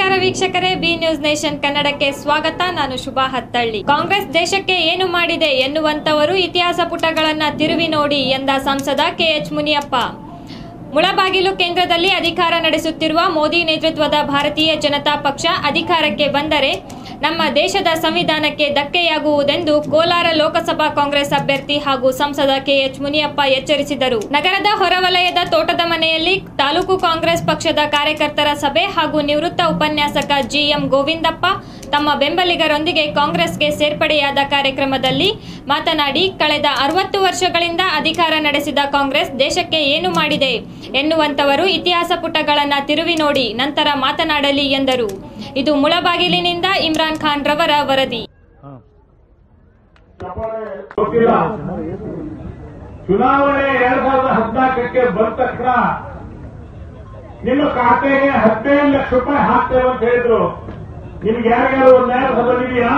ನಮಸ್ಕಾರ ವೀಕ್ಷಕರೇ B news nation ಕನ್ನಡಕ್ಕೆ ಸ್ವಾಗತ. ನಾನು ಶುಭಾ ಹತ್ತಳ್ಳಿ. ಕಾಂಗ್ರೆಸ್ ದೇಶಕ್ಕೆ ಏನು ಮಾಡಿದೆ ಎನ್ನುವಂತವರು ಇತಿಹಾಸ ಪುಟಗಳನ್ನ ತಿರುವಿ ನೋಡಿ ಎಂದ ಸಂಸದ ಕೆಎಚ್ ಮುನಿಯಪ್ಪ. ಮುಳಬಾಗಿಲು ಕೇಂದ್ರದಲ್ಲಿ ಅಧಿಕಾರ ನಡೆಸುತ್ತಿರುವ ಮೋದಿ ನೇತೃತ್ವದ ಭಾರತೀಯ ಜನತಾ ಪಕ್ಷ ಅಧಿಕಾರಕ್ಕೆ ಬಂದರೆ ನಮ್ಮ ದೇಶದ ಸಂವಿಧಾನಕ್ಕೆ ಧಕ್ಕೆಯಾಗುವುದೆಂದು ಕೋಲಾರ ಲೋಕಸಭಾ ಕಾಂಗ್ರೆಸ್ ಅಭ್ಯರ್ಥಿ ಹಾಗೂ ಸಂಸದ ಕೆಎಚ್ ಮುನಿಯಪ್ಪ ಎಚ್ಚರಿಸಿದರು. ನಗರದ ಹೊರವಲಯದ ತೋಟದ ಮನೆಯಲ್ಲಿ ತಾಲೂಕು ಕಾಂಗ್ರೆಸ್ ಪಕ್ಷದ ಕಾರ್ಯಕರ್ತರ ಸಭೆ ಹಾಗೂ ನಿವೃತ್ತ ಉಪನ್ಯಾಸಕ ಜಿಎಂ ಗೋವಿಂದಪ್ಪ ತಮ್ಮ ಬೆಂಬಲಿಗರೊಂದಿಗೆ ಕಾಂಗ್ರೆಸ್ಗೆ ಸೇರ್ಪಡೆಯಾದ ಕಾರ್ಯಕ್ರಮದಲ್ಲಿ ಮಾತನಾಡಿ, ಕಳೆದ ಅರವತ್ತು ವರ್ಷಗಳಿಂದ ಅಧಿಕಾರ ನಡೆಸಿದ ಕಾಂಗ್ರೆಸ್ ದೇಶಕ್ಕೆ ಏನು ಮಾಡಿದೆ ಎನ್ನುವಂತವರು ಇತಿಹಾಸ ಪುಟಗಳನ್ನು ತಿರುವಿ ನೋಡಿ ನಂತರ ಮಾತನಾಡಲಿ ಎಂದರು. ಇದು ಮುಳಬಾಗಿಲಿನಿಂದ ಇಮ್ರಾನ್ ಖಾನ್ ರವರ ವರದಿ. ಚುನಾವಣೆ ಎರಡ್ ಸಾವಿರದ ಹದಿನಾಲ್ಕಕ್ಕೆ ಬಂದ ತಕ್ಷಣ ನಿಮ್ಮ ಖಾತೆಗೆ ಹದಿನೈದು ಲಕ್ಷ ರೂಪಾಯಿ ಹಾಕ್ತೇವೆ ಅಂತ ಹೇಳಿದ್ರು. ನಿಮ್ಗೆ ಯಾರಿಗಾರು ಒಂದ್ ನ್ಯಾಯ ಬಂದಿದೆಯಾ?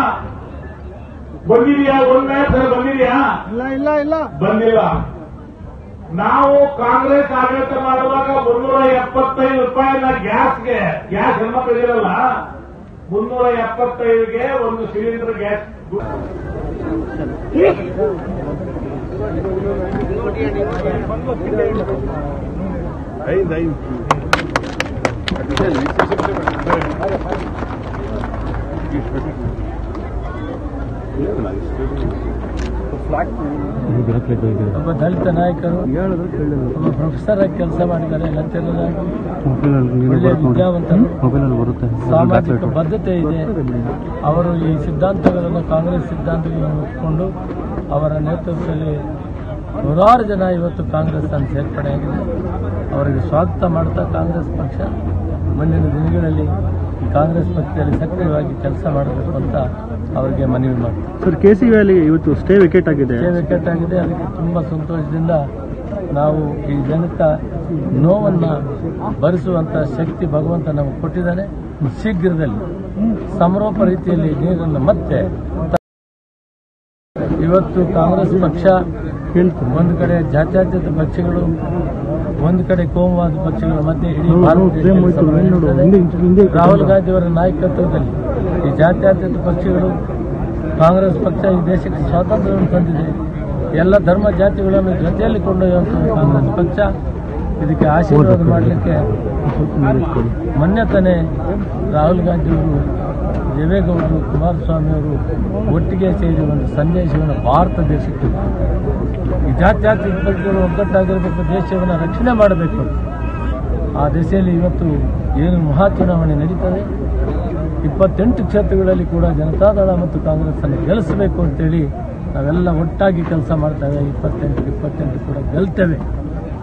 ಬಂದಿದೆಯಾ? ಒಂದ್ ನ್ಯಾಯ ಬಂದಿದೆಯಾ? ಇಲ್ಲ ಇಲ್ಲ ಇಲ್ಲ. ಬಂದಿಲ್ಲ. ನಾವು ಕಾಂಗ್ರೆಸ್ ಆಡಳಿತ ಮಾಡುವಾಗ ಮುನ್ನೂರ ಎಪ್ಪತ್ತೈದು ರೂಪಾಯಿನ ಗ್ಯಾಸ್ಗೆ ಗ್ಯಾಸ್ ಹೆಣ್ಮಕ್ಳಿಗಿರಲ್ಲ ಮುನ್ನೂರ ಎಪ್ಪತ್ತೈದುಗೆ ಒಂದು ಸಿಲಿಂಡರ್ ಗ್ಯಾಸ್ ಐದು ಐದು ದಲಿತ ನಾಯಕರು ಒಬ್ಬ ಪ್ರೊಫೆಸರ್ ಆಗಿ ಕೆಲಸ ಮಾಡಿದ್ದಾರೆ ಒಳ್ಳೆಯ ಸಾಮಾಜಿಕ ಬದ್ಧತೆ ಇದೆ. ಅವರು ಈ ಸಿದ್ಧಾಂತಗಳನ್ನು ಕಾಂಗ್ರೆಸ್ ಸಿದ್ಧಾಂತಗಳನ್ನು ಒಪ್ಪಿಕೊಂಡು ಅವರ ನೇತೃತ್ವದಲ್ಲಿ ನೂರಾರು ಜನ ಇವತ್ತು ಕಾಂಗ್ರೆಸ್ ಅನ್ನು ಸೇರ್ಪಡೆಯಾಗಿದೆ. ಅವರಿಗೆ ಸ್ವಾಗತ ಮಾಡ್ತಾ ಕಾಂಗ್ರೆಸ್ ಪಕ್ಷ. ಮುಂದಿನ ದಿನಗಳಲ್ಲಿ ಈ ಕಾಂಗ್ರೆಸ್ ಪಕ್ಷದಲ್ಲಿ ಸಕ್ರಿಯವಾಗಿ ಕೆಲಸ ಮಾಡಬೇಕು ಅಂತ ಅವರಿಗೆ ಮನವಿ ಮಾಡ್ತಾರೆ. ಸರ್ ಕೆ ಸಿ ವ್ಯಾಲಿ ಇವತ್ತು ಸ್ಟೇ ವಿಕೆಟ್ ಆಗಿದೆ. ಸ್ಟೇ ವಿಕೆಟ್ ಆಗಿದೆ. ಅದಕ್ಕೆ ತುಂಬ ಸಂತೋಷದಿಂದ ನಾವು ಈ ಜನತ ನೋವನ್ನು ಭರಿಸುವಂತ ಶಕ್ತಿ ಭಗವಂತ ನಮಗೆ ಕೊಟ್ಟಿದ್ದಾನೆ. ಶೀಘ್ರದಲ್ಲಿ ಸಮರೋಪ ರೀತಿಯಲ್ಲಿ ನೀರನ್ನು ಮತ್ತೆ ಇವತ್ತು ಕಾಂಗ್ರೆಸ್ ಪಕ್ಷ ಒಂದು ಕಡೆ ಜಾತ್ಯಾತೀತ ಪಕ್ಷಗಳು ಒಂದು ಕಡೆ ಕೋಮುವಾದ ಪಕ್ಷಗಳ ಮಧ್ಯೆ ಇಡೀ. ರಾಹುಲ್ ಗಾಂಧಿ ಅವರ ನಾಯಕತ್ವದಲ್ಲಿ ಈ ಜಾತ್ಯಾತೀತ ಪಕ್ಷಗಳು ಕಾಂಗ್ರೆಸ್ ಪಕ್ಷ ಈ ದೇಶಕ್ಕೆ ಸ್ವಾತಂತ್ರ್ಯವನ್ನು ತಂದಿದೆ. ಎಲ್ಲ ಧರ್ಮ ಜಾತಿಗಳನ್ನು ಜೊತೆಯಲ್ಲಿ ಕೊಂಡೊಯ್ಯುವಂಥ ಕಾಂಗ್ರೆಸ್ ಪಕ್ಷ. ಇದಕ್ಕೆ ಆಶೀರ್ವಾದ ಮಾಡಲಿಕ್ಕೆ ಮೊನ್ನೆ ತಾನೇ ರಾಹುಲ್ ಗಾಂಧಿ ಅವರು ದೇವೇಗೌಡರು ಕುಮಾರಸ್ವಾಮಿ ಅವರು ಒಟ್ಟಿಗೆ ಸೇರಿ ಒಂದು ಸಂದೇಶವನ್ನು ಭಾರತ ದೇಶಕ್ಕೆ ಈ ಜಾತ್ಯತೀತ ಪಕ್ಷಗಳು ಒಗ್ಗಟ್ಟಾಗಿರಬೇಕು, ದೇಶವನ್ನು ರಕ್ಷಣೆ ಮಾಡಬೇಕು. ಆ ದಿಸೆಯಲ್ಲಿ ಇವತ್ತು ಏನು ಮಹಾ ಚುನಾವಣೆ ನಡೀತದೆ. ಇಪ್ಪತ್ತೆಂಟು ಕ್ಷೇತ್ರಗಳಲ್ಲಿ ಕೂಡ ಜನತಾದಳ ಮತ್ತು ಕಾಂಗ್ರೆಸ್ ಅನ್ನು ಗೆಲ್ಲಿಸಬೇಕು ಅಂತೇಳಿ ನಾವೆಲ್ಲ ಒಟ್ಟಾಗಿ ಕೆಲಸ ಮಾಡ್ತೇವೆ ಇಪ್ಪತ್ತೆಂಟು ಇಪ್ಪತ್ತೆಂಟು ಕೂಡ ಗೆಲ್ತೇವೆ.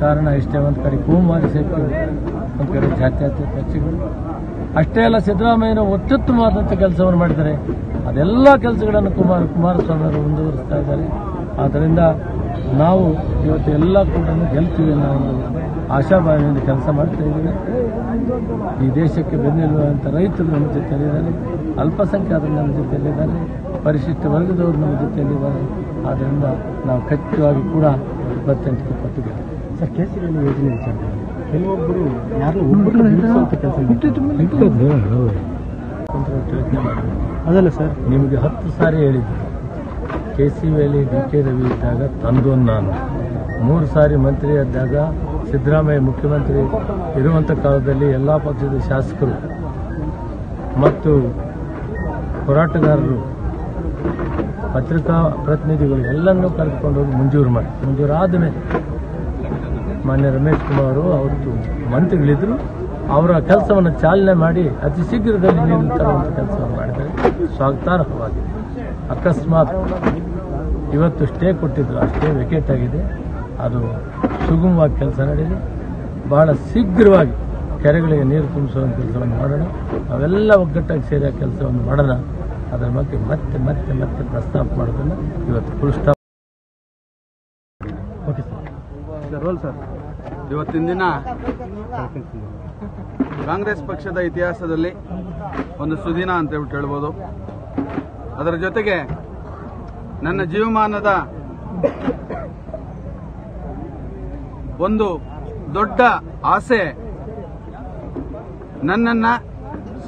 ಕಾರಣ ಇಷ್ಟೇ, ಒಂದು ಕಡೆ ಕೋಮಾರಿ ಶಕ್ತಿ ಒಂದು ಕಡೆ ಜಾತ್ಯಾತೀತ ಪಕ್ಷಗಳು. ಅಷ್ಟೇ ಅಲ್ಲ ಸಿದ್ದರಾಮಯ್ಯನ ಅತ್ಯುತ್ತಮವಾದಂಥ ಕೆಲಸವನ್ನು ಮಾಡಿದ್ದಾರೆ. ಅದೆಲ್ಲ ಕೆಲಸಗಳನ್ನು ಕುಮಾರ ಕುಮಾರಸ್ವಾಮಿ ಅವರು ಮುಂದುವರಿಸ್ತಾ ಇದ್ದಾರೆ. ಆದ್ದರಿಂದ ನಾವು ಇವತ್ತು ಎಲ್ಲ ಕೂಡ ಗೆಲ್ತೀವಿ ಅನ್ನೋ ಒಂದು ಆಶಾಭಾವನೆಯಿಂದ ಕೆಲಸ ಮಾಡ್ತಾ ಇದ್ದೀವಿ. ಈ ದೇಶಕ್ಕೆ ಬೆನ್ನೆಲುಬುವಂಥ ರೈತರು ನಮ್ಮ ಜೊತೆಯಲ್ಲಿದ್ದಾರೆ. ಅಲ್ಪಸಂಖ್ಯಾತರು ನಮ್ಮ ಜೊತೆಯಲ್ಲಿದ್ದಾರೆ. ಪರಿಶಿಷ್ಟ ವರ್ಗದವರು ನಮ್ಮ ಜೊತೆಯಲ್ಲಿದ್ದಾರೆ. ಆದ್ದರಿಂದ ನಾವು ಖಚಿತವಾಗಿ ಕೂಡ ಇಪ್ಪತ್ತೆಂಟಕ್ಕೆ ಇಪ್ಪತ್ತು ಗೆಲ್ತೀವಿ. ಸರ್ ಕೆ ಯೋಜನೆ ವಿಚಾರ ಕೆಲವೊಬ್ಬರು ಯಾರು ಅದಲ್ಲ ಸರ್. ನಿಮಗೆ ಹತ್ತು ಸಾರಿ ಹೇಳಿದ್ದೆ. K C valley D K Ravi ಇದ್ದಾಗ ತಂದು ನಾನು. ಮೂರು ಸಾರಿ ಮಂತ್ರಿ ಆದಾಗ ಸಿದ್ದರಾಮಯ್ಯ ಮುಖ್ಯಮಂತ್ರಿ ಇರುವಂಥ ಕಾಲದಲ್ಲಿ ಎಲ್ಲ ಪಕ್ಷದ ಶಾಸಕರು ಮತ್ತು ಹೋರಾಟಗಾರರು ಪತ್ರಿಕಾ ಪ್ರತಿನಿಧಿಗಳು ಎಲ್ಲನ್ನೂ ಕರೆದುಕೊಂಡು ಹೋಗಿ ಮಂಜೂರು ಮಾಡಿ. ಮಂಜೂರಾದ ಆದಮೇಲೆ ಮಾನ್ಯ ರಮೇಶ್ ಕುಮಾರ್ ಅವರು, ಅವತ್ತು ಮಂತ್ರಿಗಳಿದ್ರು. ಅವರ ಕೆಲಸವನ್ನು ಚಾಲನೆ ಮಾಡಿ ಅತಿ ಶೀಘ್ರದಲ್ಲಿ ನೀರು ತರುವಂಥ ಕೆಲಸವನ್ನು ಮಾಡಿದರೆ ಸ್ವಾಗತಾರ್ಹವಾಗಿದೆ. ಅಕಸ್ಮಾತ್ ಇವತ್ತು ಸ್ಟೇ ಕೊಟ್ಟಿದ್ರು. ಆ ಸ್ಟೇ ವೆಕೇಟ್ ಆಗಿದೆ. ಅದು ಸುಗಮವಾಗಿ ಕೆಲಸ ನಡೆದಿದೆ. ಬಹಳ ಶೀಘ್ರವಾಗಿ ಕೆರೆಗಳಿಗೆ ನೀರು ತುಂಬಿಸುವಂಥ ಕೆಲಸವನ್ನು ಮಾಡೋಣ. ಅವೆಲ್ಲ ಒಗ್ಗಟ್ಟಾಗಿ ಸೇರಿ ಕೆಲಸವನ್ನು ಮಾಡೋಣ. ಅದರ ಬಗ್ಗೆ ಮತ್ತೆ ಮತ್ತೆ ಮತ್ತೆ ಪ್ರಸ್ತಾಪ ಮಾಡೋದನ್ನು ಇವತ್ತು full stop okay sir sir roll sir ಇವತ್ತಿನ ದಿನ ಕಾಂಗ್ರೆಸ್ ಪಕ್ಷದ ಇತಿಹಾಸದಲ್ಲಿ ಒಂದು ಸುದಿನ ಅಂತ ಹೇಳ್ಬಿಟ್ಟು ಹೇಳ್ಬೋದು. ಅದರ ಜೊತೆಗೆ ನನ್ನ ಜೀವಮಾನದ ಒಂದು ದೊಡ್ಡ ಆಸೆ ನನ್ನನ್ನ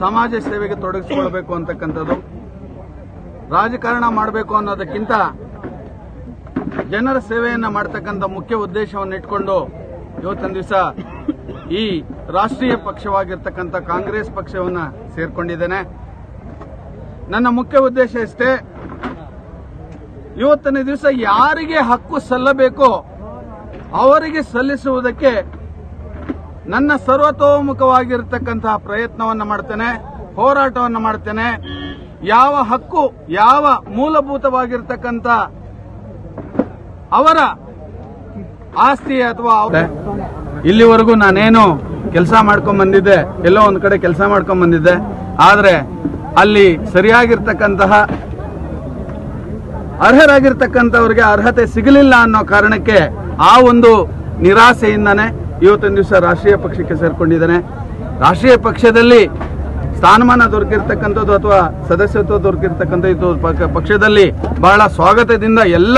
ಸಮಾಜ ಸೇವೆಗೆ ತೊಡಗಿಸಿಕೊಳ್ಬೇಕು ಅಂತಕ್ಕಂಥದ್ದು. ರಾಜಕಾರಣ ಮಾಡಬೇಕು ಅನ್ನೋದಕ್ಕಿಂತ ಜನರ ಸೇವೆಯನ್ನ ಮಾಡತಕ್ಕಂಥ ಮುಖ್ಯ ಉದ್ದೇಶವನ್ನು ಇಟ್ಕೊಂಡು ಇವತ್ತಿನ ದಿವಸ ಈ ರಾಷ್ಟ್ರೀಯ ಪಕ್ಷವಾಗಿರ್ತಕ್ಕಂಥ ಕಾಂಗ್ರೆಸ್ ಪಕ್ಷವನ್ನ ಸೇರ್ಕೊಂಡಿದ್ದೇನೆ. ನನ್ನ ಮುಖ್ಯ ಉದ್ದೇಶ ಇಷ್ಟೇ, ಇವತ್ತಿನ ದಿವಸ ಯಾರಿಗೆ ಹಕ್ಕು ಸಲ್ಲಬೇಕೋ ಅವರಿಗೆ ಸಲ್ಲಿಸುವುದಕ್ಕೆ ನನ್ನ ಸರ್ವತೋಮುಖವಾಗಿರ್ತಕ್ಕಂತಹ ಪ್ರಯತ್ನವನ್ನು ಮಾಡ್ತೇನೆ, ಹೋರಾಟವನ್ನು ಮಾಡ್ತೇನೆ. ಯಾವ ಹಕ್ಕು, ಯಾವ ಮೂಲಭೂತವಾಗಿರ್ತಕ್ಕಂಥ ಅವರ ಆಸ್ತಿ ಅಥವಾ ಇಲ್ಲಿವರೆಗೂ ನಾನೇನು ಕೆಲಸ ಮಾಡ್ಕೊಂಡ್ ಬಂದಿದ್ದೆ, ಎಲ್ಲೋ ಒಂದ್ ಕಡೆ ಕೆಲಸ ಮಾಡ್ಕೊಂಡ್ ಬಂದಿದ್ದೆ, ಆದ್ರೆ ಅಲ್ಲಿ ಸರಿಯಾಗಿರ್ತಕ್ಕಂತಹ ಅರ್ಹರಾಗಿರ್ತಕ್ಕಂಥವ್ರಿಗೆ ಅರ್ಹತೆ ಸಿಗಲಿಲ್ಲ ಅನ್ನೋ ಕಾರಣಕ್ಕೆ ಆ ಒಂದು ನಿರಾಸೆಯಿಂದಾನೆ ಇವತ್ತಿನ ದಿವಸ ರಾಷ್ಟ್ರೀಯ ಪಕ್ಷಕ್ಕೆ ಸೇರ್ಕೊಂಡಿದ್ದಾನೆ. ರಾಷ್ಟ್ರೀಯ ಪಕ್ಷದಲ್ಲಿ ಸ್ಥಾನಮಾನ ದೊರಕಿರ್ತಕ್ಕಂಥದ್ದು ಅಥವಾ ಸದಸ್ಯತ್ವ ದೊರಕಿರ್ತಕ್ಕಂಥ ಪಕ್ಷ- ಪಕ್ಷದಲ್ಲಿ ಬಹಳ ಸ್ವಾಗತದಿಂದ ಎಲ್ಲ